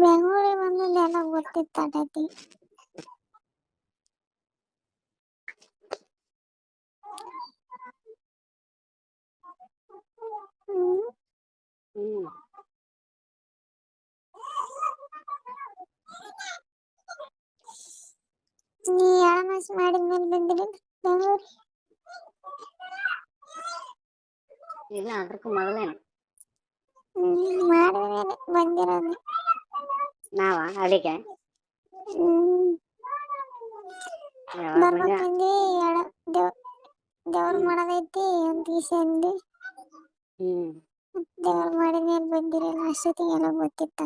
ಬೆಂಗಳೂರಿಗೆ ಬಂದಿದ್ದು ಎಲ್ಲ ಗೊತ್ತಿತ್ತು ಅಟೈತಿ ಹ್ಮ್ ಹ್ಮ್ ನೀ ಯಾಮಾಸ ಮಾಡಿದ್ಮೇಲೆ ಬಂದಿರಿ ಬೆಂಗಳೂರು ಇಲ್ಲ ಅದಕ್ಕೂ ಮೊದಲೇನು. ಹ್ಮ್ ಮಾಡಿದ್ಮೇಲೆ ಬಂದಿರೋದು. ನಾವ? ಅಲ್ಲಿಗೆ? ಬರ್ಬೇಕಂದಿ ದೇವ್ರ. ಮಾಡೋದೈತಿ ಅಂತ ಅಂದಿ. ದೇವ್ರ ಮಾಡಿದ್ಮೇಲೆ ಬಂದಿರಲ್ಲ ಅಷ್ಟೊತ್ತಿಗೆ ಎಲ್ಲ ಗೊತ್ತಿತ್ತ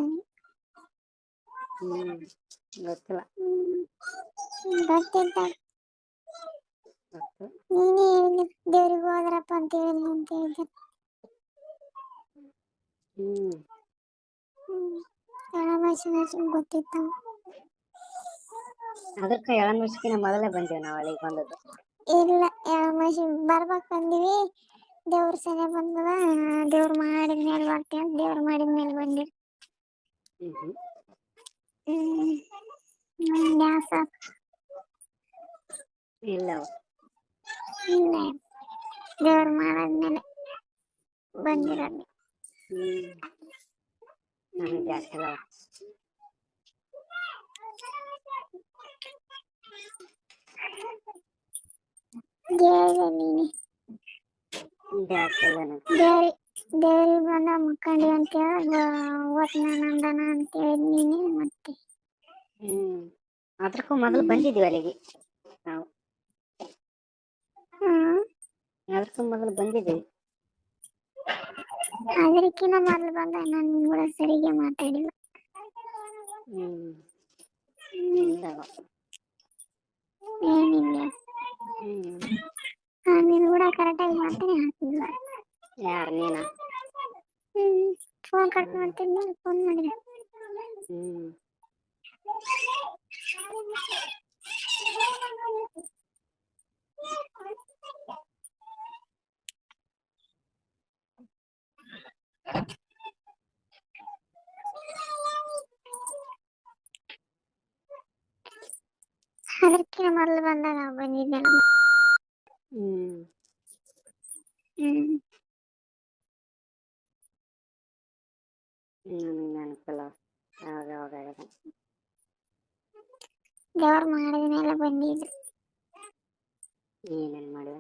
ಹ್ಮ್ ಗೊತ್ತಿಲ್ಲ. ಗೊತ್ತಿತ್ತ ನೀನೇ ದೇವ್ರಿಗೆ ಹೋದ್ರಪ್ಪ ಅಂತ ಹೇಳಿದ್ನಿ ಅಂತ ಹೇಳಿದ್ದೆ ಹ್ಮ್. ಹ್ಮ್ ಎಳಮಾಸಿನ ಗೊತ್ತಿತ್ತ ಅದಕ್ಕ ಎಳಮುಸ್ಕಿನ ಮೊದಲೇ ಬಂದೇವ್ ನಾವ್ ಅಲ್ಲಿಗೆ ಬಂದದ್ದು ಇಲ್ಲ ಎಳಮಾಸಿ ಬರ್ಬೇಕಂದಿವಿ ದೇವ್ರ ಸನೆ ಬಂದದ ದೇವ್ರ ಮಾಡಿದ್ಮೇಲೆ ಬರ್ತೀವಿ ಅಂತ ದೇವ್ರ ಮಾಡಿದ್ಮೇಲೆ ಬಂದಿವಿ ಹ್ಮ್ ಹ್ಮ್ ಹ್ಮ್ ಹ್ಮ್ ಬ್ಯಾಸ ಇಲ್ಲವ ಇಲ್ಲ ದೇವ್ರ ಮಾಡಾದ್ಮೇಲೆ ಬಂದಿರೋದು ಹ್ಮ್ ನಮಗೆ ಜಾಸ್ತಿ ದೇವ್ರಿ ದೇವ್ರಿಗೆ ಬಂದ ಮುಕ್ಕಂಡಿ ಅಂತ ಹೇಳಿ ನಂದನ ಅಂತ ಹೇಳಿದ್ ನೀನೆ ಮತ್ತೆ. ಹ್ಮ್ ಅದ್ರಕ್ಕೂ ಮೊದಲು ಬಂದಿದ್ವಿ ಅಲ್ಲಿಗೆ. ನಾವು. ಅದಕ್ಕೂ ಮೊದಲು ಬಂದಿದ್ದೀವಿ. ಅದಕ್ಕಿಂತ ಮೊದಲು ಬಂದ ನಾನು ಕೂಡ ಸರಿಗೆ ಮಾತಾಡಿಲ್ಲ ಏನಿಲ್ಲ ನಾನು ಕೂಡ ಕರೆಕ್ಟಾಗಿ ಮಾತಾಡಿ ಹಾಕಿಲ್ಲ. ಯಾರು ನೀನ? ಫೋನ್ ಕಟ್ ಮಾಡ್ತೀನಿ ಫೋನ್ ಮಾಡಿದೆ ಹ್ಮ್ ಅದಕ್ಕಿಂತ ಮೊದಲು ಬಂದಾಗ ಬಂದಿದ್ದೆಲ್ಲ ಹ್ಮ್. ಹ್ಮ್. ನನಗೆ ನೆನಪಿಲ್ಲ. ಯಾವಾಗ ಯಾವಾಗ ದೇವ್ರ ಮಾಡಿದ ಮೇಲೆ ಬಂದಿದ್ರು ಏನೇನ್ ಮಾಡಿವ